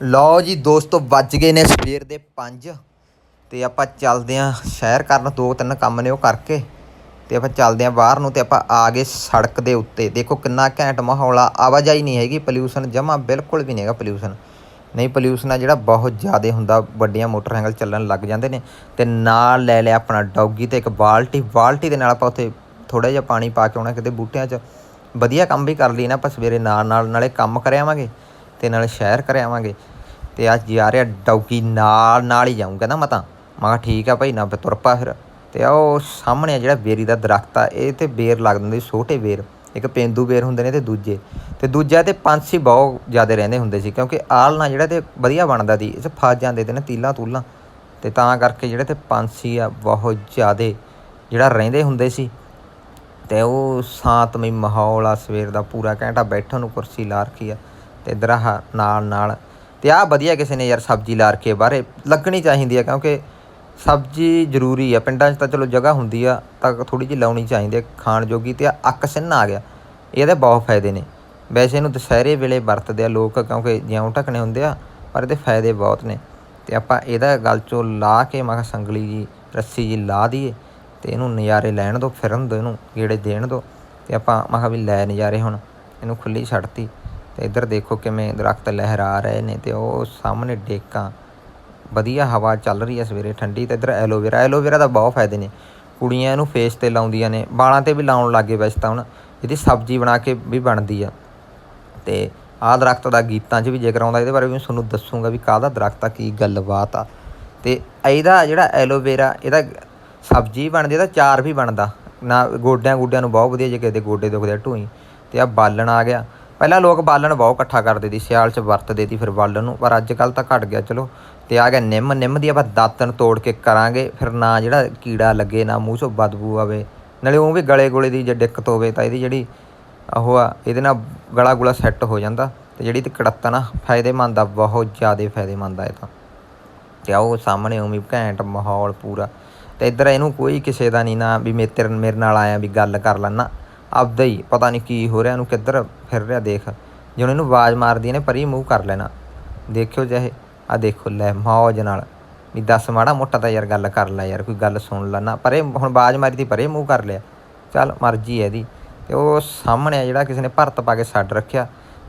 ਲਓ ਜੀ, ਦੋਸਤੋ ਵੱਜ ਗਏ ਨੇ ਸਵੇਰ ਦੇ 5 ਤੇ ਆਪਾਂ ਚੱਲਦੇ ਆਂ ਸ਼ਹਿਰ ਕਰਨ। ਦੋ ਤਿੰਨ ਕੰਮ ਨੇ ਉਹ ਕਰਕੇ। ਤੇ ਆਪਾਂ ਚੱਲਦੇ ਆਂ ਬਾਹਰ ਨੂੰ ਤੇ ਆਪਾਂ ਆ ਗਏ ਸੜਕ ਦੇ ਉੱਤੇ। ਦੇਖੋ ਕਿੰਨਾ ਘੈਂਟ ਮਾਹੌਲ ਆ। ਆਵਾਜਾਈ ਨਹੀਂ ਹੈਗੀ ਪੋਲਿਊਸ਼ਨ ਜਮਾ ਬਿਲਕੁਲ ਵੀ ਨਹੀਂ ਹੈਗਾ ਪੋਲਿਊਸ਼ਨ ਨਹੀਂ ਪੋਲਿਊਸ਼ਨ ਆ ਜਿਹੜਾ ਬਹੁਤ ਜ਼ਿਆਦਾ ਹੁੰਦਾ। ਵੱਡੀਆਂ ਮੋਟਰਸਾਈਕਲ ਚੱਲਣ ਲੱਗ ਜਾਂਦੇ ਨੇ। ਤੇ ਨਾਲ ਲੈ ਲਿਆ ਆਪਣਾ ਡੌਗੀ ਤੇ ਇੱਕ ਬਾਲਟੀ। ਬਾਲਟੀ ਦੇ ਨਾਲ ਆਪਾਂ ਉੱਥੇ ਥੋੜਾ ਜਿਹਾ ਪਾਣੀ ਪਾ ਕੇ ਆਉਣਾ ਕਿਤੇ ਬੂਟਿਆਂ 'ਚ। ਵਧੀਆ ਕੰਮ ਵੀ ਕਰ ਲਈ ਨਾ ਆਪਾਂ ਸਵੇਰੇ ਨਾਲ ਨਾਲ ਨਾਲੇ ਕੰਮ ਕਰਿਆਵਾਂਗੇ। ਤੇ ਨਾਲੇ ਸ਼ਹਿਰ ਕਰ ਆਵਾਂਗੇ। ਤੇ ਅੱਜ ਜਾ ਰਿਹਾ ਡੌਗੀ ਨਾਲ ਨਾਲ ਹੀ ਜਾਊਂਗਾ ਨਾ ਤਾਂ। ਮੈਂ ਕਿਹਾ ਠੀਕ ਆ ਭਾਈ, ਨਾ ਫਿਰ ਤੁਰ ਪਾ ਫਿਰ। ਤੇ ਆਹ ਉਹ ਸਾਹਮਣੇ ਆ ਜਿਹੜਾ ਬੇਰੀ ਦਾ ਦਰਖਤ ਆ, ਇਹ ਤੇ ਬੇਰ ਲੱਗ ਦਿੰਦੇ ਛੋਟੇ ਬੇਰ। ਇੱਕ ਪੇਂਦੂ ਬੇਰ ਹੁੰਦੇ ਨੇ ਤੇ ਦੂਜੇ। ਤੇ ਦੂਜਾ ਤੇ ਪੰਛੀ ਬਹੁਤ ਜ਼ਿਆਦਾ ਰਹਿੰਦੇ ਹੁੰਦੇ ਸੀ, ਕਿਉਂਕਿ ਆਲਣਾ ਜਿਹੜਾ ਤੇ ਵਧੀਆ ਬਣਦਾ ਸੀ ਇਸ ਫਸ ਜਾਂਦੇ ਤੇ ਨਾ, ਤੀਲਾਂ ਤੂਲਾਂ। ਤੇ ਤਾਂ ਕਰਕੇ ਜਿਹੜੇ ਤੇ ਪੰਛੀ ਆ, ਬਹੁਤ ਜ਼ਿਆਦਾ ਜਿਹੜਾ ਰਹਿੰਦੇ ਹੁੰਦੇ ਸੀ। ਤੇ ਉਹ ਸ਼ਾਂਤਮਈ ਮਾਹੌਲ ਆ, ਸਵੇਰ ਦਾ ਪੂਰਾ ਘੰਟਾ ਬੈਠਣ ਨੂੰ ਕੁਰਸੀ ਲਾ ਰੱਖੀ ਆ। ਤੇ ਇਧਰ ਆਹ ਨਾਲ ਨਾਲ। ਤੇ ਆਹ ਵਧੀਆ ਕਿਸੇ ਨੇ ਯਾਰ ਸਬਜ਼ੀ ਲਾ ਰੱਖੀ ਆ ਬਾਹਰੇ। ਲੱਗਣੀ ਚਾਹੀਦੀ ਆ ਕਿਉਂਕਿ ਸਬਜ਼ੀ ਜ਼ਰੂਰੀ ਆ ਪਿੰਡਾਂ 'ਚ ਤਾਂ ਚਲੋ ਜਗ੍ਹਾ ਹੁੰਦੀ ਆ, ਤਾਂ ਥੋੜੀ ਜਿਹੀ ਲਾਉਣੀ ਚਾਹੀਦੀ ਹੈ ਖਾਣ ਜੋਗੀ ਤੇ ਆ ਅੱਕ ਸਿੰਨ ਆ ਗਿਆ। ਇਹਦੇ ਬਹੁਤ ਫਾਇਦੇ ਨੇ। ਵੈਸੇ ਇਹਨੂੰ ਦੁਸਹਿਰੇ ਵੇਲੇ ਵਰਤਦੇ ਆ ਲੋਕ ਕਿਉਂਕਿ ਜਿਉਂ ਢਕਣੇ ਹੁੰਦੇ ਆ, ਪਰ ਇਹਦੇ ਫਾਇਦੇ ਬਹੁਤ ਨੇ। ਤੇ ਆਪਾਂ ਇਹਦਾ ਗਲ ਚੋਂ ਲਾ ਕੇ ਮੈਂ ਕਿਹਾ ਸੰਗਲੀ ਜੀ, ਰੱਸੀ ਜੀ ਲਾ ਦਈਏ, ਤੇ ਇਹਨੂੰ ਨਜ਼ਾਰੇ ਲੈਣ ਦੋ ਫਿਰਨ ਦੋ ਇਹਨੂੰ, ਗੇੜੇ ਦੇਣ ਦੋ ਤੇ ਆਪਾਂ ਮੈਂ ਕਿਹਾ ਵੀ ਲੈ ਨਜ਼ਾਰੇ ਹੁਣ, ਇਹਨੂੰ ਖੁੱਲੀ ਛੱਡਤੀ। ਤੇ ਇੱਧਰ ਦੇਖੋ ਕਿਵੇਂ ਦਰਖਤ ਲਹਿਰਾ ਰਹੇ ਨੇ ਤੇ ਉਹ ਸਾਹਮਣੇ ਡੇਕਾਂ, ਵਧੀਆ ਹਵਾ ਚੱਲ ਰਹੀ ਹੈ ਸਵੇਰੇ ਠੰਡੀ ਤੇ ਇੱਧਰ ਐਲੋਵੇਰਾ ਐਲੋਵੇਰਾ ਦਾ ਬਹੁਤ ਫਾਇਦੇ ਨੇ। ਕੁੜੀਆਂ ਇਹਨੂੰ ਫੇਸ ਤੇ ਲਾਉਂਦੀਆਂ ਨੇ, ਵਾਲਾਂ ਤੇ ਵੀ ਲਾਉਣ ਲੱਗੇ ਵੈਸੇ ਤਾਂ ਹੁਣ, ਇਹਦੀ ਸਬਜ਼ੀ ਬਣਾ ਕੇ ਵੀ ਬਣਦੀ ਆ। ਤੇ ਆਹ ਦਰਖਤ ਦਾ ਗੀਤਾਂ 'ਚ ਵੀ ਜ਼ਿਕਰ ਆਉਂਦਾ, ਇਹਦੇ ਬਾਰੇ ਵੀ ਮੈਂ ਤੁਹਾਨੂੰ ਦੱਸੂਗਾ ਵੀ ਕਾਹਦਾ ਦਰਖਤ ਆ, ਕੀ ਗੱਲਬਾਤ ਆ। ਤੇ ਇਹਦਾ ਜਿਹੜਾ ਐਲੋਵੇਰਾ, ਇਹਦਾ ਸਬਜ਼ੀ ਬਣਦੀ ਇਹਦਾ ਚਾਰ ਵੀ ਬਣਦਾ। ਨਾ ਗੋਡਿਆਂ ਗੁੱਡਿਆਂ ਨੂੰ ਬਹੁਤ ਵਧੀਆ ਜੇ ਕਿਸੇ ਦੇ ਗੋਡੇ ਦੁਖਦੇ ਆ ਢੂਈ ਤੇ ਆ ਬਾਲਣ ਆ ਗਿਆ। ਪਹਿਲਾਂ ਲੋਕ ਬਾਲਣ ਬਹੁਤ ਇਕੱਠਾ ਕਰਦੇ ਸੀ, ਸਿਆਲ 'ਚ ਵਰਤਦੇ ਸੀ ਫਿਰ ਬਾਲਣ ਨੂੰ, ਪਰ ਅੱਜ ਕੱਲ ਤਾਂ ਘਟ ਗਿਆ, ਚਲੋ। ਤੇ ਆ ਗਿਆ ਨਿੰਮ ਨਿੰਮ ਦੀ ਆਪਾਂ ਦਾਤਣ ਤੋੜ ਕੇ ਕਰਾਂਗੇ, ਫਿਰ ਨਾ ਜਿਹੜਾ ਕੀੜਾ ਲੱਗੇ, ਨਾ ਮੂੰਹ 'ਚੋਂ ਬਦਬੂ ਆਵੇ, ਨਾਲੇ ਉਹ ਵੀ ਗਲੇ ਗੋਲੇ ਦੀ ਜੇ ਦਿੱਕਤ ਹੋਵੇ ਤਾਂ ਇਹਦੀ ਜਿਹੜੀ ਉਹ ਆ, ਇਹਦੇ ਨਾਲ ਗਲਾ ਗੁਲਾ ਸੈੱਟ ਹੋ ਜਾਂਦਾ ਤੇ ਜਿਹੜੀ ਤੇ ਕੜੱਤਨ ਆ ਫਾਇਦੇਮੰਦ ਆ, ਬਹੁਤ ਜ਼ਿਆਦਾ ਫਾਇਦੇਮੰਦ ਆ ਇਹ ਤਾਂ। ਤੇ ਆਹ ਉਹ ਸਾਹਮਣੇ ਉਵੇਂ ਘੈਂਟ ਮਾਹੌਲ ਪੂਰਾ। ਤੇ ਇੱਧਰ ਇਹਨੂੰ ਕੋਈ ਕਿਸੇ ਦਾ ਨਹੀਂ ਨਾ ਵੀ ਮੇ ਤੇਰੇ ਮੇਰੇ ਨਾਲ ਆਇਆ ਵੀ ਗੱਲ ਕਰ ਲੈਣਾ ਆਪਦਾ ਹੀ, ਪਤਾ ਨਹੀਂ ਕੀ ਹੋ ਰਿਹਾ, ਇਹਨੂੰ ਕਿੱਧਰ ਫਿਰ ਰਿਹਾ, ਦੇਖ। ਜਿਉਂ ਇਹਨੂੰ ਆਵਾਜ਼ ਮਾਰਦੀ ਨੇ ਪਰੀ ਮੂੰਹ ਕਰ ਲੈਣਾ। ਦੇਖਿਓ ਚਾਹੇ ਆ ਦੇਖੋ ਲੈ ਮੌਜ ਨਾਲ। ਵੀ ਦੱਸ ਮਾੜਾ ਮੋਟਾ ਤਾਂ ਯਾਰ ਗੱਲ ਕਰ ਲੈ ਯਾਰ, ਕੋਈ ਗੱਲ ਸੁਣ ਲੈ ਨਾ ਪਰ ਇਹ ਹੁਣ ਆਵਾਜ਼ ਮਾਰੀ ਤੀ ਪਰੇ ਮੂੰਹ ਕਰ ਲਿਆ। ਚੱਲ ਮਰਜ਼ੀ ਹੈ ਇਹਦੀ। ਤੇ ਉਹ ਸਾਹਮਣੇ ਆ ਜਿਹੜਾ ਕਿਸੇ ਨੇ ਭਰਤ ਪਾ ਕੇ ਛੱਡ ਰੱਖਿਆ।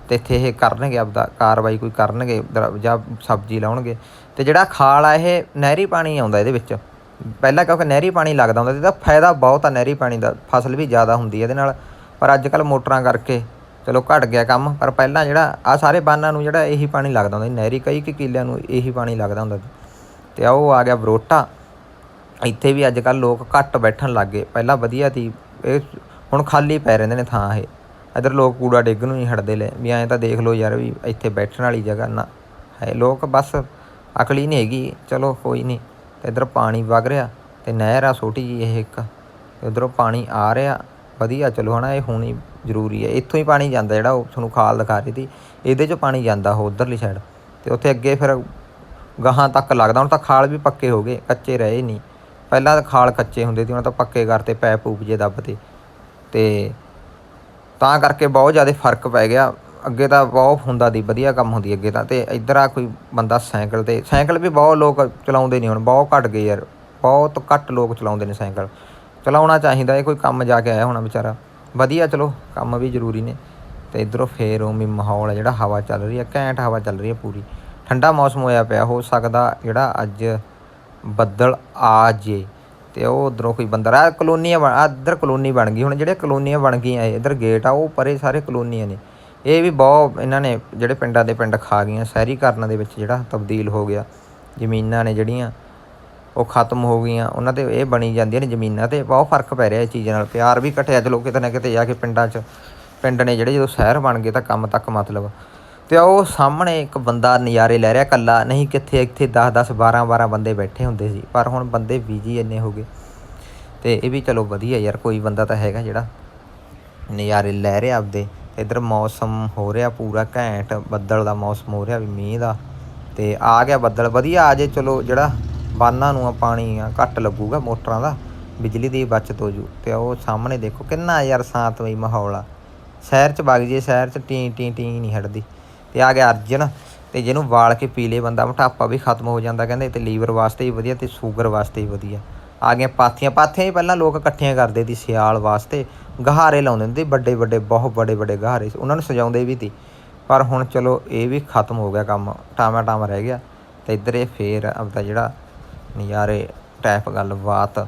ਤੇ ਇੱਥੇ ਇਹ ਕਰਨਗੇ ਆਪਦਾ, ਕਾਰਵਾਈ ਕੋਈ ਕਰਨਗੇ ਦਰ- ਜਾਂ ਸਬਜ਼ੀ ਲਾਉਣਗੇ। ਤੇ ਜਿਹੜਾ ਖਾਲ ਆ, ਇਹ ਨਹਿਰੀ ਪਾਣੀ ਆਉਂਦਾ ਇਹਦੇ ਵਿੱਚ। ਪਹਿਲਾਂ ਕਿਉਂਕਿ ਨਹਿਰੀ ਪਾਣੀ ਲੱਗਦਾ ਹੁੰਦਾ ਸੀ ਤਾਂ ਫਾਇਦਾ ਬਹੁਤ ਆ ਨਹਿਰੀ ਪਾਣੀ ਦਾ, ਫਸਲ ਵੀ ਜ਼ਿਆਦਾ ਹੁੰਦੀ ਹੈ ਇਹਦੇ ਨਾਲ। ਪਰ ਅੱਜ ਕੱਲ ਮੋਟਰਾਂ ਕਰਕੇ ਚਲੋ ਘਟ ਗਿਆ ਕੰਮ, ਪਰ ਪਹਿਲਾਂ ਜਿਹੜਾ ਆ ਸਾਰੇ ਬਾਨਾਂ ਨੂੰ ਜਿਹੜਾ ਇਹੀ ਪਾਣੀ ਲੱਗਦਾ ਹੁੰਦਾ ਸੀ, ਨਹਿਰੀ ਕਈ ਕਿ ਕਿੱਲਿਆਂ ਨੂੰ ਇਹੀ ਪਾਣੀ ਲੱਗਦਾ ਹੁੰਦਾ ਸੀ। ਤੇ ਆ ਉਹ ਆ ਗਿਆ ਬਰੋਟਾ। ਇੱਥੇ ਵੀ ਅੱਜ ਕੱਲ ਲੋਕ ਘੱਟ ਬੈਠਣ ਲੱਗ ਗਏ। ਪਹਿਲਾਂ ਵਧੀਆ ਸੀ, ਇਹ ਹੁਣ ਖਾਲੀ ਪੈ ਰਹਿੰਦੇ ਨੇ ਥਾਂ ਇਹ। ਇੱਧਰ ਲੋਕ ਕੂੜਾ ਡਿੱਗ ਨੂੰ ਨਹੀਂ ਹਟਦੇ ਲੈ ਵੀ ਐਂ ਤਾਂ ਦੇਖ ਲਓ ਯਾਰ ਵੀ ਇੱਥੇ ਬੈਠਣ ਵਾਲੀ ਜਗ੍ਹਾ ਨਾ ਹੈ। ਲੋਕ ਬਸ ਅਕਲ ਹੀ ਨਹੀਂ ਹੈਗੀ, ਚਲੋ ਕੋਈ ਨਹੀਂ ਇੱਧਰ ਪਾਣੀ ਵਗ ਰਿਹਾ ਤੇ ਨਹਿਰ ਆ ਛੋਟੀ ਜੀ ਇਹ ਇੱਕ। ਤੇ ਉਧਰੋਂ ਪਾਣੀ ਆ ਰਿਹਾ, ਵਧੀਆ, ਚਲੋ ਹਨਾ, ਇਹ ਹੋਣੀ ਜ਼ਰੂਰੀ ਹੈ। ਇੱਥੋਂ ਹੀ ਪਾਣੀ ਜਾਂਦਾ ਜਿਹੜਾ ਉਹ ਤੁਹਾਨੂੰ ਖਾਲ ਦਿਖਾ ਰਹੀ ਸੀ, ਇਹਦੇ 'ਚੋਂ ਪਾਣੀ ਜਾਂਦਾ ਉਹ ਉਧਰਲੀ ਸਾਈਡ ਤੇ ਉੱਥੇ ਅੱਗੇ ਫਿਰ ਗਾਹਾਂ ਤੱਕ ਲੱਗਦਾ, ਹੁਣ ਤਾਂ ਖਾਲ ਵੀ ਪੱਕੇ ਹੋ ਗਏ, ਕੱਚੇ ਰਹੇ ਨਹੀਂ। ਪਹਿਲਾਂ ਤਾਂ ਖਾਲ ਕੱਚੇ ਹੁੰਦੇ ਸੀ, ਹੁਣ ਤਾਂ ਪੱਕੇ ਕਰਤੇ ਪੈਪ ਪੂਪ ਜੇ ਦੱਬਤੇ ਤੇ ਤਾਂ ਕਰਕੇ ਬਹੁਤ ਜ਼ਿਆਦਾ ਫ਼ਰਕ ਪੈ ਗਿਆ। ਅੱਗੇ ਤਾਂ ਬਹੁਤ ਹੁੰਦਾ ਦੀ, ਵਧੀਆ ਕੰਮ ਹੁੰਦੀ ਅੱਗੇ ਤਾਂ, ਤੇ ਇੱਧਰ ਆ ਕੋਈ ਬੰਦਾ ਸਾਈਕਲ ਤੇ, ਸਾਈਕਲ ਵੀ ਬਹੁਤ ਲੋਕ ਚਲਾਉਂਦੇ ਨਹੀਂ ਹੁਣ, ਬਹੁਤ ਘਟ ਗਏ ਯਾਰ, ਬਹੁਤ ਘੱਟ ਲੋਕ ਚਲਾਉਂਦੇ ਨੇ ਸਾਈਕਲ। ਚਲਾਉਣਾ ਚਾਹੀਦਾ, ਇਹ ਕੋਈ ਕੰਮ ਜਾ ਕੇ ਆਇਆ ਹੋਣਾ ਵਿਚਾਰਾ। ਵਧੀਆ ਚਲੋ, ਕੰਮ ਵੀ ਜ਼ਰੂਰੀ ਨੇ, ਤੇ ਇਧਰੋਂ ਫੇਰ ਉਵੇਂ ਮਾਹੌਲ ਹੈ ਜਿਹੜਾ ਹਵਾ ਚੱਲ ਰਹੀ ਹੈ ਘੈਂਟ ਹਵਾ ਚੱਲ ਰਹੀ ਹੈ ਪੂਰੀ। ਠੰਡਾ ਮੌਸਮ ਹੋਇਆ ਪਿਆ, ਹੋ ਸਕਦਾ ਜਿਹੜਾ ਅੱਜ ਬੱਦਲ ਆ ਜੇ, ਤੇ ਉਹ ਉਧਰੋਂ ਕੋਈ ਬੰਦਾ ਆ ਕਲੋਨੀਆਂ ਬਣ ਇੱਧਰ ਕਲੋਨੀ ਬਣ ਗਈ, ਹੁਣ ਜਿਹੜੇ ਕਲੋਨੀਆਂ ਬਣ ਗਈਆਂ, ਇਧਰ ਗੇਟ ਆ, ਉਹ ਪਰੇ ਸਾਰੇ ਕਲੋਨੀਆਂ ਨੇ। ਇਹ ਵੀ ਬਹੁਤ ਇਹਨਾਂ ਨੇ ਜਿਹੜੇ ਪਿੰਡਾਂ ਦੇ ਪਿੰਡ ਖਾ ਗਈਆਂ ਸ਼ਹਿਰੀਕਰਨ ਦੇ ਵਿੱਚ ਜਿਹੜਾ ਤਬਦੀਲ ਹੋ ਗਿਆ, ਜ਼ਮੀਨਾਂ ਨੇ ਜਿਹੜੀਆਂ ਉਹ ਖਤਮ ਹੋ ਗਈਆਂ, ਉਹਨਾਂ ਤੇ ਇਹ ਬਣੀ ਜਾਂਦੀਆਂ ਨੇ ਜ਼ਮੀਨਾਂ ਤੇ ਬਹੁਤ ਫ਼ਰਕ ਪੈ ਰਿਹਾ ਇਸ ਚੀਜ਼ ਨਾਲ, ਪਿਆਰ ਵੀ ਘਟਿਆ ਚਲੋ ਕਿਤੇ ਨਾ ਕਿਤੇ ਜਾ ਕੇ ਪਿੰਡਾਂ 'ਚ, ਪਿੰਡ ਨੇ ਜਿਹੜੇ ਜਦੋਂ ਸ਼ਹਿਰ ਬਣ ਗਏ ਤਾਂ ਕੰਮ ਤੱਕ ਮਤਲਬ। ਤੇ ਉਹ ਸਾਹਮਣੇ ਇੱਕ ਬੰਦਾ ਨਜ਼ਾਰੇ ਲੈ ਰਿਹਾ ਕੱਲਾ ਨਹੀਂ ਕਿੱਥੇ, ਇੱਥੇ 10 10 12 12 ਬੰਦੇ ਬੈਠੇ ਹੁੰਦੇ ਸੀ, ਪਰ ਹੁਣ ਬੰਦੇ ਬੀਜੀ ਇੰਨੇ ਹੋ ਗਏ। ਤੇ ਇਹ ਵੀ ਚਲੋ ਵਧੀਆ ਯਾਰ, ਕੋਈ ਬੰਦਾ ਤਾਂ ਹੈਗਾ ਜਿਹੜਾ ਨਜ਼ਾਰੇ ਲੈ ਰਿਹਾ ਆਪਦੇ। ਇਧਰ ਮੌਸਮ ਹੋ ਰਿਹਾ ਪੂਰਾ ਘੈਂਟ, ਬੱਦਲ ਦਾ ਮੌਸਮ ਹੋ ਰਿਹਾ ਵੀ ਮੀਂਹ ਦਾ, ਤੇ ਆ ਗਿਆ ਬੱਦਲ। ਵਧੀਆ ਆ ਜੇ, ਚਲੋ ਜਿਹੜਾ ਬਾਨਾਂ ਨੂੰ ਆ ਪਾਣੀ ਆ, ਘੱਟ ਲੱਗੂਗਾ ਮੋਟਰਾਂ ਦਾ, ਬਿਜਲੀ ਦੀ ਬਚਤ ਹੋ ਜੂ। ਤੇ ਉਹ ਸਾਹਮਣੇ ਦੇਖੋ ਕਿੰਨਾ ਯਾਰ ਸ਼ਾਂਤਮਈ ਮਾਹੌਲ ਆ। ਸ਼ਹਿਰ ਚ ਵਗ ਜੇ ਸ਼ਹਿਰ ਚ ਟੀ ਟੀ ਟੀ ਨਹੀਂ ਹਟਦੀ। ਤੇ ਆ ਗਿਆ ਅਰਜਨ, ਤੇ ਜਿਹਨੂੰ ਵਾਲ ਕੇ ਪੀਲੇ ਬੰਦਾ, ਮੋਟਾਪਾ ਵੀ ਖਤਮ ਹੋ ਜਾਂਦਾ, ਕਹਿੰਦੇ ਤੇ ਲੀਵਰ ਵਾਸਤੇ ਵੀ ਵਧੀਆ ਤੇ ਸ਼ੂਗਰ ਵਾਸਤੇ ਵੀ ਵਧੀਆ। ਆ ਗਈਆਂ ਪਾਥੀਆਂ। ਪਾਥੀਆਂ ਹੀ ਪਹਿਲਾਂ ਲੋਕ ਇਕੱਠੀਆਂ ਕਰਦੇ ਸੀ ਸਿਆਲ ਵਾਸਤੇ। ਗਹਾਰੇ ਲਾਉਂਦੇ ਹੁੰਦੇ ਸੀ, ਵੱਡੇ ਵੱਡੇ, ਬਹੁਤ ਵੱਡੇ ਵੱਡੇ ਗਹਾਰੇ ਸੀ। ਉਹਨਾਂ ਨੂੰ ਸਜਾਉਂਦੇ ਵੀ ਸੀ। ਪਰ ਹੁਣ ਚਲੋ ਇਹ ਵੀ ਖਤਮ ਹੋ ਗਿਆ ਕੰਮ। ਟਾਮਾ ਟਾਮ ਰਹਿ ਗਿਆ ਤੇ ਇੱਧਰ ਇਹ ਫੇਰ ਆਪਦਾ ਜਿਹੜਾ ਨਜ਼ਾਰੇ ਟਾਈਪ ਗੱਲਬਾਤ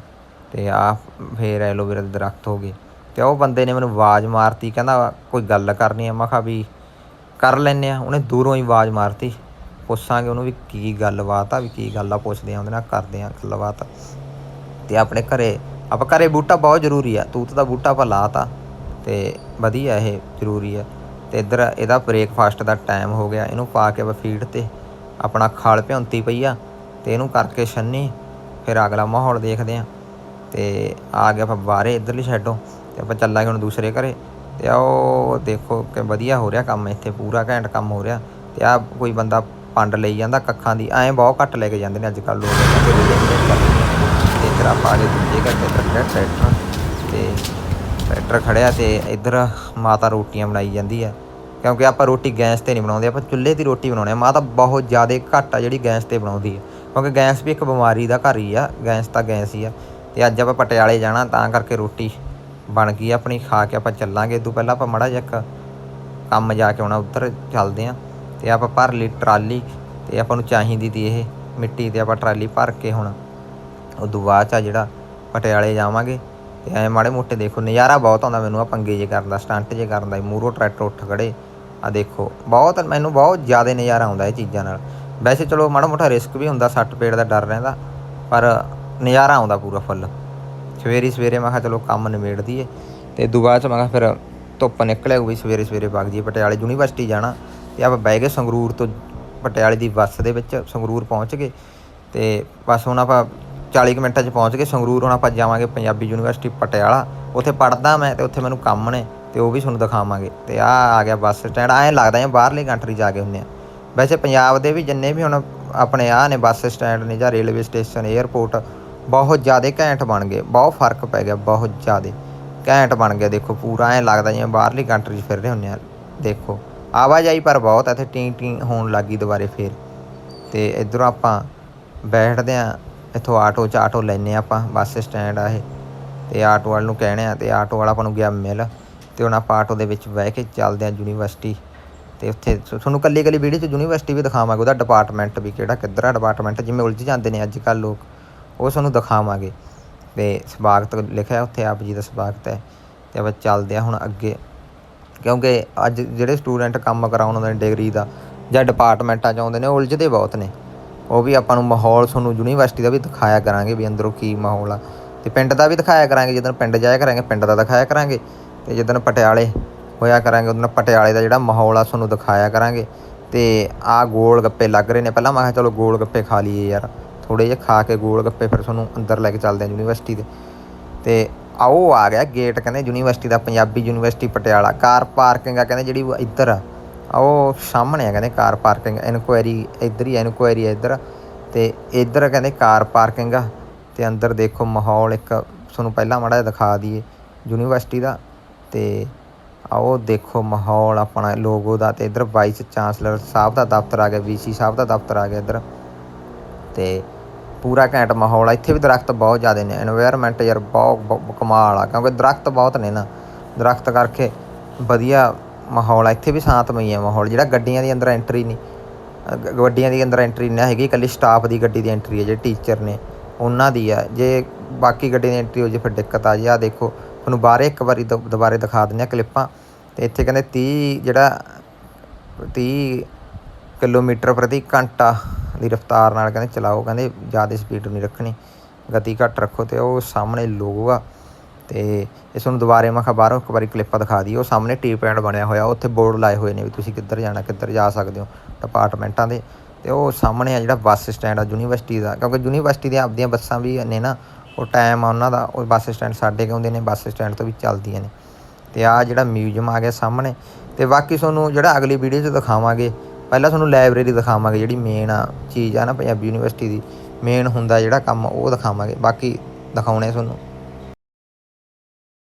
ਤੇ ਆ ਫੇਰ ਐਲੋਵੇਰਾ ਦੇ ਦਰਖਤ ਹੋ ਗਏ। ਤੇ ਉਹ ਬੰਦੇ ਨੇ ਮੈਨੂੰ ਆਵਾਜ਼ ਮਾਰਤੀ, ਕਹਿੰਦਾ ਕੋਈ ਗੱਲ ਕਰਨੀ ਆ। ਮੈਂ ਕਿਹਾ ਵੀ ਕਰ ਲੈਨੇ ਆ। ਉਹਨੇ ਦੂਰੋਂ ਹੀ ਆਵਾਜ਼ ਮਾਰਤੀ। ਪੁੱਛਾਂਗੇ ਉਹਨੂੰ ਵੀ ਕੀ ਗੱਲਬਾਤ ਆ, ਵੀ ਕੀ ਗੱਲ ਆ ਪੁੱਛਦੇ ਆ। ਉਹਦੇ ਨਾਲ ਕਰਦੇ ਆ ਗੱਲਬਾਤ। ਤੇ ਆਪਣੇ ਘਰੇ। ਆਪਾਂ ਘਰੇ ਬੂਟਾ ਬਹੁਤ ਜ਼ਰੂਰੀ ਆ। ਤੂਤ ਦਾ ਬੂਟਾ ਆਪਾਂ ਲਾਤਾ ਤੇ ਵਧੀਆ ਇਹ ਜ਼ਰੂਰੀ ਆ। ਤੇ ਇੱਧਰ ਇਹਦਾ ਬ੍ਰੇਕਫਾਸਟ ਦਾ ਟਾਈਮ ਹੋ ਗਿਆ। ਇਹਨੂੰ ਪਾ ਕੇ ਆਪਾਂ ਫੀਡ ਤੇ ਆਪਣਾ ਖਾਲ ਭਿਉਂਤੀ ਪਈ ਆ ਤੇ ਇਹਨੂੰ ਕਰਕੇ ਛੰਨੀ। ਫਿਰ ਅਗਲਾ ਮਾਹੌਲ ਦੇਖਦੇ ਆ। ਤੇ ਆ ਗਿਆ ਆਪਾਂ ਬਾਹਰੇ ਇੱਧਰਲੀ ਸਾਈਡੋਂ ਤੇ ਆਪਾਂ ਚੱਲਾਂਗੇ ਹੁਣ ਦੂਸਰੇ ਘਰੇ। ਤੇ ਆਹ ਉਹ ਦੇਖੋ ਕਿ ਵਧੀਆ ਹੋ ਰਿਹਾ ਕੰਮ ਇੱਥੇ। ਪੂਰਾ ਘੈਂਟ ਕੰਮ ਹੋ ਰਿਹਾ। ਤੇ ਆ ਕੋਈ ਬੰਦਾ ਪੰਡ ਲਈ ਜਾਂਦਾ ਕੱਖਾਂ ਦੀ। ਐਂ ਬਹੁਤ ਘੱਟ ਲੈ ਕੇ ਜਾਂਦੇ ਨੇ ਅੱਜ ਕੱਲ੍ਹ ਲੋਕ। ਇੱਧਰ ਆਪਾਂ ਆ ਗਏ ਦੂਜੇ ਘਰ ਤੇ ਇੱਧਰ ਟਰੈਕਟਰ ਤੇ ਟਰੈਕਟਰ ਖੜਿਆ ਤੇ ਇੱਧਰ ਮਾਤਾ ਰੋਟੀਆਂ ਬਣਾਈ ਜਾਂਦੀ ਹੈ ਕਿਉਂਕਿ ਆਪਾਂ ਰੋਟੀ ਗੈਸ ਤੇ ਨਹੀਂ ਬਣਾਉਂਦੇ, ਆਪਾਂ ਚੁੱਲ੍ਹੇ ਦੀ ਰੋਟੀ ਬਣਾਉਂਦੇ ਆ। ਮਾਤਾ ਬਹੁਤ ਜ਼ਿਆਦਾ ਘੱਟ ਆ ਜਿਹੜੀ ਗੈਸ ਤੇ ਬਣਾਉਂਦੀ ਆ। ਕਿਉਂਕਿ ਗੈਸ ਵੀ ਇੱਕ ਬਿਮਾਰੀ ਦਾ ਘਰ ਹੀ ਆ, ਗੈਸ ਤਾਂ ਗੈਸ ਹੀ ਆ। ਤੇ ਅੱਜ ਆਪਾਂ ਪਟਿਆਲੇ ਜਾਣਾ, ਤਾਂ ਕਰਕੇ ਰੋਟੀ ਬਣ ਗਈ ਆਪਣੀ, ਖਾ ਕੇ ਆਪਾਂ ਚੱਲਾਂਗੇ। ਇਹ ਤੋਂ ਪਹਿਲਾਂ ਆਪਾਂ ਮੜਾ ਜਿਹਾ ਕੰਮ ਜਾ ਕੇ ਆਉਣਾ, ਉੱਧਰ ਚੱਲਦੇ ਆ। ਤੇ ਆਪਾਂ ਭਰ ਲਈ ਟਰਾਲੀ, ਤੇ ਆਪਾਂ ਨੂੰ ਚਾਹੀਦੀ ਤੀ ਇਹ ਮਿੱਟੀ ਤੇ ਆਪਾਂ ਟਰਾਲੀ ਭਰ ਕੇ ਹੁਣ ਉਦੋਂ ਬਾਅਦ ਚ ਆ ਜਿਹੜਾ ਪਟਿਆਲੇ ਜਾਵਾਂਗੇ। ਤੇ ਐ ਮਾੜੇ ਮੋਟੇ ਦੇਖੋ, ਨਜ਼ਾਰਾ ਬਹੁਤ ਆਉਂਦਾ ਮੈਨੂੰ ਆ ਪੰਗੇ ਜੇ ਕਰਨ ਦਾ, ਸਟੰਟ ਜੇ ਕਰਨ ਦਾ ਮੂਰੋ ਟਰੈਕਟਰ ਉੱਠ ਖੜੇ। ਆ ਦੇਖੋ, ਬਹੁਤ, ਮੈਨੂੰ ਬਹੁਤ ਜ਼ਿਆਦਾ ਨਜ਼ਾਰਾ ਆਉਂਦਾ ਇਹ ਚੀਜ਼ਾਂ ਨਾਲ। ਵੈਸੇ ਚਲੋ ਮਾੜਾ ਮੋਟਾ ਰਿਸਕ ਵੀ ਹੁੰਦਾ, ਸੱਟ ਪੇੜ ਦਾ ਡਰ ਰਹਿੰਦਾ, ਪਰ ਨਜ਼ਾਰਾ ਆਉਂਦਾ ਪੂਰਾ ਫੁੱਲ ਸਵੇਰੇ ਸਵੇਰੇ ਮੈਂ ਕਿਹਾ ਚਲੋ ਕੰਮ ਨਿਬੇੜ ਦਈਏ। ਤੇ ਦੁਬਾਰਾ ਚ ਮੈਂ ਕਿਹਾ ਫਿਰ ਧੁੱਪ ਨਿਕਲਿਆ ਵੀ ਸਵੇਰੇ ਸਵੇਰੇ ਵਗ ਜੀ ਪਟਿਆਲੇ ਯੂਨੀਵਰਸਿਟੀ ਜਾਣਾ। ਤੇ ਆਪਾਂ ਬਹਿ ਗਏ ਸੰਗਰੂਰ ਤੋਂ, ਪਟਿਆਲੇ ਦੀ ਬੱਸ ਦੇ ਵਿੱਚ ਸੰਗਰੂਰ ਪਹੁੰਚ ਗਏ। ਤੇ ਬਸ ਹੁਣ ਆਪਾਂ 40 ਕੁ ਮਿੰਟਾਂ 'ਚ ਪਹੁੰਚ ਗਏ। ਸੰਗਰੂਰ ਹੁਣ ਆਪਾਂ ਜਾਵਾਂਗੇ ਪੰਜਾਬੀ ਯੂਨੀਵਰਸਿਟੀ ਪਟਿਆਲਾ। ਉੱਥੇ ਪੜਦਾ ਮੈਂ ਤੇ ਉੱਥੇ ਮੈਨੂੰ ਕੰਮ ਨੇ ਤੇ ਉਹ ਵੀ ਤੁਹਾਨੂੰ ਦਿਖਾਵਾਂਗੇ। ਤੇ ਆ ਆ ਗਿਆ ਬੱਸ ਸਟੈਂਡ। ਐਂ ਲੱਗਦਾ ਜਿਵੇਂ ਬਾਹਰਲੀ ਕੰਟਰੀ ਜਾ ਕੇ ਹੁੰਨੇ ਆ। ਵੈਸੇ ਪੰਜਾਬ ਦੇ ਵੀ ਜਿੰਨੇ ਵੀ ਹੁਣ ਆਪਣੇ ਆ ਨੇ ਬੱਸ ਸਟੈਂਡ ਨੇ ਜਾਂ ਰੇਲਵੇ ਸਟੇਸ਼ਨ 에ਅਰਪੋਰਟ ਬਹੁਤ ਜ਼ਿਆਦਾ ਘੈਂਟ ਬਣ ਗਏ। ਬਹੁਤ ਫ਼ਰਕ ਪੈ ਗਿਆ, ਬਹੁਤ ਜ਼ਿਆਦਾ। ਘੈਂਟ ਬਣ ਗਿਆ, ਦੇਖੋ ਪੂਰਾ ਐਂ ਲੱਗਦਾ ਜਿਵੇਂ ਬਾਹਰਲੀ ਕੰਟਰੀ 'ਚ ਫਿਰ ਰਹੇ ਹੁੰਨੇ ਆ। ਦੇਖੋ, ਆਵਾਜਾਈ ਪਰ ਬਹੁਤ ਇੱਥੇ ਟੀ ਟੀ ਹੋਣ ਲੱਗੀ ਦੁਬਾਰੇ ਫੇਰ। ਤੇ ਇਧਰੋਂ ਆਪਾਂ ਬੈਠਦੇ ਆ ਇੱਥੋਂ ਆਟੋ ਚ ਆਟੋ ਲੈਨੇ ਆਪਾਂ, ਬੱਸ ਸਟੈਂਡ ਆ ਇਹ। ਤੇ ਆਟੋ ਵਾਲ ਨੂੰ ਕਹਿਣੇ ਆ, ਤੇ ਆਟੋ ਵਾਲਾ ਆਪਾਂ ਨੂੰ ਗਿਆ ਮਿਲ। ਤੇ ਹੁਣ ਆਪਾਂ ਆਟੋ ਦੇ ਵਿੱਚ ਬਹਿ ਕੇ ਚੱਲਦੇ ਆ ਯੂਨੀਵਰਸਿਟੀ। ਤੇ ਉੱਥੇ ਤੁਹਾਨੂੰ ਕੱਲੀ ਕੱਲੀ ਵੀਡੀਓ ਚ ਯੂਨੀਵਰਸਿਟੀ ਵੀ ਦਿਖਾਵਾਂਗੇ, ਉਹਦਾ ਡਿਪਾਰਟਮੈਂਟ ਵੀ ਕਿਹੜਾ, ਕਿੱਧਰ ਆ ਡਿਪਾਰਟਮੈਂਟ, ਜਿਵੇਂ ਉਲਝ ਜਾਂਦੇ ਨੇ ਅੱਜ ਕੱਲ੍ਹ ਲੋਕ, ਉਹ ਤੁਹਾਨੂੰ ਦਿਖਾਵਾਂਗੇ। ਤੇ ਸਵਾਗਤ ਲਿਖਿਆ ਉੱਥੇ ਆਪ ਜੀ ਦਾ ਸਵਾਗਤ ਹੈ। ਤੇ ਆਪਾਂ ਚੱਲਦੇ ਆ ਹੁਣ ਅੱਗੇ। ਕਿਉਂਕਿ ਅੱਜ ਜਿਹੜੇ ਸਟੂਡੈਂਟ ਕੰਮ ਕਰਾਉਣ ਆਉਂਦੇ ਨੇ ਡਿਗਰੀ ਦਾ, ਜਾਂ ਡਿਪਾਰਟਮੈਂਟਾਂ 'ਚ ਆਉਂਦੇ ਨੇ, ਉਹ ਉਲਝਦੇ ਬਹੁਤ ਨੇ। ਉਹ ਵੀ ਆਪਾਂ ਨੂੰ ਮਾਹੌਲ ਤੁਹਾਨੂੰ ਯੂਨੀਵਰਸਿਟੀ ਦਾ ਵੀ ਦਿਖਾਇਆ ਕਰਾਂਗੇ ਵੀ ਅੰਦਰੋਂ ਕੀ ਮਾਹੌਲ ਆ। ਤੇ ਪਿੰਡ ਦਾ ਵੀ ਦਿਖਾਇਆ ਕਰਾਂਗੇ ਜਦੋਂ ਪਿੰਡ ਜਾਇਆ ਕਰਾਂਗੇ, ਪਿੰਡ ਦਾ ਦਿਖਾਇਆ ਕਰਾਂਗੇ ਤੇ ਜਦੋਂ ਪਟਿਆਲੇ ਹੋਇਆ ਕਰਾਂਗੇ, ਉਦੋਂ ਪਟਿਆਲੇ ਦਾ ਜਿਹੜਾ ਮਾਹੌਲ ਆ ਤੁਹਾਨੂੰ ਦਿਖਾਇਆ ਕਰਾਂਗੇ। ਤੇ ਆ ਗੋਲ ਗੱਪੇ ਲੱਗ ਰਹੇ ਨੇ, ਪਹਿਲਾਂ ਮੈਂ ਕਿਹਾ ਚਲੋ ਗੋਲ ਗੱਪੇ ਖਾ ਲਈਏ ਯਾਰ ਥੋੜੇ ਜਿਹੇ ਖਾ ਕੇ ਗੋਲ ਗੱਪੇ ਫਿਰ ਤੁਹਾਨੂੰ ਅੰਦਰ ਲੈ ਕੇ ਚੱਲਦੇ ਆ ਯੂਨੀਵਰਸਿਟੀ ਦੇ। ਤੇ ਆਓ ਆ ਗਿਆ ਗੇਟ ਕਹਿੰਦੇ ਯੂਨੀਵਰਸਿਟੀ ਦਾ Punjabi university Patiala, car parking ਆ, ਕਹਿੰਦੇ ਜਿਹੜੀ ਇੱਧਰ ਆ। ਆਓ ਸਾਹਮਣੇ ਆ ਕਹਿੰਦੇ ਕਾਰ ਪਾਰਕਿੰਗ, ਇਨਕੁਆਇਰੀ ਇੱਧਰ ਹੀ ਇਨਕੁਆਇਰੀ ਇੱਧਰ। ਤੇ ਇੱਧਰ ਕਹਿੰਦੇ ਕਾਰ ਪਾਰਕਿੰਗ ਆ। ਤੇ ਅੰਦਰ ਦੇਖੋ ਮਾਹੌਲ ਇੱਕ, ਤੁਹਾਨੂੰ ਪਹਿਲਾਂ ਮੜਾ ਦਿਖਾ ਦਈਏ, ਯੂਨੀਵਰਸਿਟੀ ਦਾ। ਤੇ ਆਓ ਦੇਖੋ ਮਾਹੌਲ ਆਪਣਾ, ਲੋਗੋ ਦਾ ਤੇ ਇੱਧਰ ਵਾਈਸ ਚਾਂਸਲਰ ਸਾਹਿਬ ਦਾ ਦਫ਼ਤਰ ਆ ਗਿਆ ਵੀਸੀ ਸਾਹਿਬ ਦਾ ਦਫ਼ਤਰ ਆ ਗਿਆ ਇੱਧਰ। ਤੇ ਪੂਰਾ ਘੈਂਟ ਮਾਹੌਲ ਆ। ਇੱਥੇ ਵੀ ਦਰਖਤ ਬਹੁਤ ਜ਼ਿਆਦਾ ਨੇ। এনवायरमेंट ਯਾਰ ਬਹੁਤ ਕਮਾਲ ਆ, ਕਿਉਂਕਿ ਦਰਖਤ ਬਹੁਤ ਨੇ ਨਾ। ਦਰਖਤ ਕਰਕੇ ਵਧੀਆ ਮਾਹੌਲ ਆ, ਇੱਥੇ ਵੀ ਸ਼ਾਂਤਮਈ ਆ ਮਾਹੌਲ, ਜਿਹੜਾ ਗੱਡੀਆਂ ਦੀ ਅੰਦਰ ਐਂਟਰੀ ਨਹੀਂ ਗੱਡੀਆਂ ਦੀ ਅੰਦਰ ਐਂਟਰੀ ਨਹੀਂ ਹੈਗੀ, ਇਕੱਲੀ ਸਟਾਫ ਦੀ ਗੱਡੀ ਦੀ ਐਂਟਰੀ ਹੈ ਜਿਹੜੇ ਟੀਚਰ ਨੇ, ਉਹਨਾਂ ਦੀ ਆ, ਜੇ ਬਾਕੀ ਗੱਡੀ ਦੀ ਐਂਟਰੀ ਹੋ ਜੇ ਫਿਰ ਦਿੱਕਤ ਆ ਜੀ ਦੇਖੋ, ਤੁਹਾਨੂੰ ਬਾਹਰੇ ਇੱਕ ਵਾਰੀ ਦੁ- ਦੁਬਾਰੇ ਦਿਖਾ ਦਿੰਦੇ ਆ ਕਲਿੱਪਾਂ, ਤੇ ਇੱਥੇ ਕਹਿੰਦੇ 30 ਜਿਹੜਾ 30 ਕਿਲੋਮੀਟਰ ਪ੍ਰਤੀ ਘੰਟਾ ਦੀ ਰਫ਼ਤਾਰ ਨਾਲ ਕਹਿੰਦੇ ਚਲਾਓ, ਕਹਿੰਦੇ ਜ਼ਿਆਦਾ ਸਪੀਡ ਨਹੀਂ ਰੱਖਣੀ, ਗਤੀ ਘੱਟ ਰੱਖੋ ਤੇ ਉਹ ਸਾਹਮਣੇ ਲੋਗੋ ਆ। ਤੇ ਇਸ ਨੂੰ ਦੁਬਾਰੇ ਮੈਂ ਬਾਹਰੋਂ ਇੱਕ ਵਾਰੀ ਕਲਿੱਪ ਦਿਖਾ ਦਈਏ। ਉਹ ਸਾਹਮਣੇ ਟੀ ਪੈਡ ਬਣਿਆ ਹੋਇਆ, ਉੱਥੇ ਬੋਰਡ ਲਾਏ ਹੋਏ ਨੇ ਵੀ ਤੁਸੀਂ ਕਿੱਧਰ ਜਾਣਾ, ਕਿੱਧਰ ਜਾ ਸਕਦੇ ਹੋ ਡਿਪਾਰਟਮੈਂਟਾਂ ਦੇ। ਤੇ ਉਹ ਸਾਹਮਣੇ ਆ ਜਿਹੜਾ ਬੱਸ ਸਟੈਂਡ ਆ, ਯੂਨੀਵਰਸਿਟੀ ਦਾ, ਕਿਉਂਕਿ ਯੂਨੀਵਰਸਿਟੀ ਦੀਆਂ ਆਪਦੀਆਂ ਬੱਸਾਂ ਵੀ ਨੇ ਨਾ, ਉਹ ਟਾਈਮ ਆ ਉਹਨਾਂ ਦਾ, ਉਹ ਬੱਸ ਸਟੈਂਡ ਸਾਡੇ ਕੇ ਨੇ, ਬੱਸ ਸਟੈਂਡ ਤੋਂ ਵੀ ਚੱਲਦੀਆਂ ਨੇ। ਤੇ ਆ ਜਿਹੜਾ ਮਿਊਜ਼ੀਅਮ ਆ ਗਿਆ ਸਾਹਮਣੇ। ਤੇ ਬਾਕੀ ਤੁਹਾਨੂੰ ਜਿਹੜਾ ਅਗਲੀ ਵੀਡੀਓ 'ਚ ਦਿਖਾਵਾਂਗੇ, ਪਹਿਲਾਂ ਤੁਹਾਨੂੰ ਲਾਇਬ੍ਰੇਰੀ ਦਿਖਾਵਾਂਗੇ ਜਿਹੜੀ ਮੇਨ ਆ ਚੀਜ਼ ਆ ਨਾ ਪੰਜਾਬੀ ਯੂਨੀਵਰਸਿਟੀ ਦੀ। ਮੇਨ ਹੁੰਦਾ ਜਿਹੜਾ ਕੰਮ, ਉਹ ਦਿਖਾਵਾਂਗੇ। ਬਾਕੀ ਦਿਖਾਉਣੇ ਤੁਹਾਨੂੰ।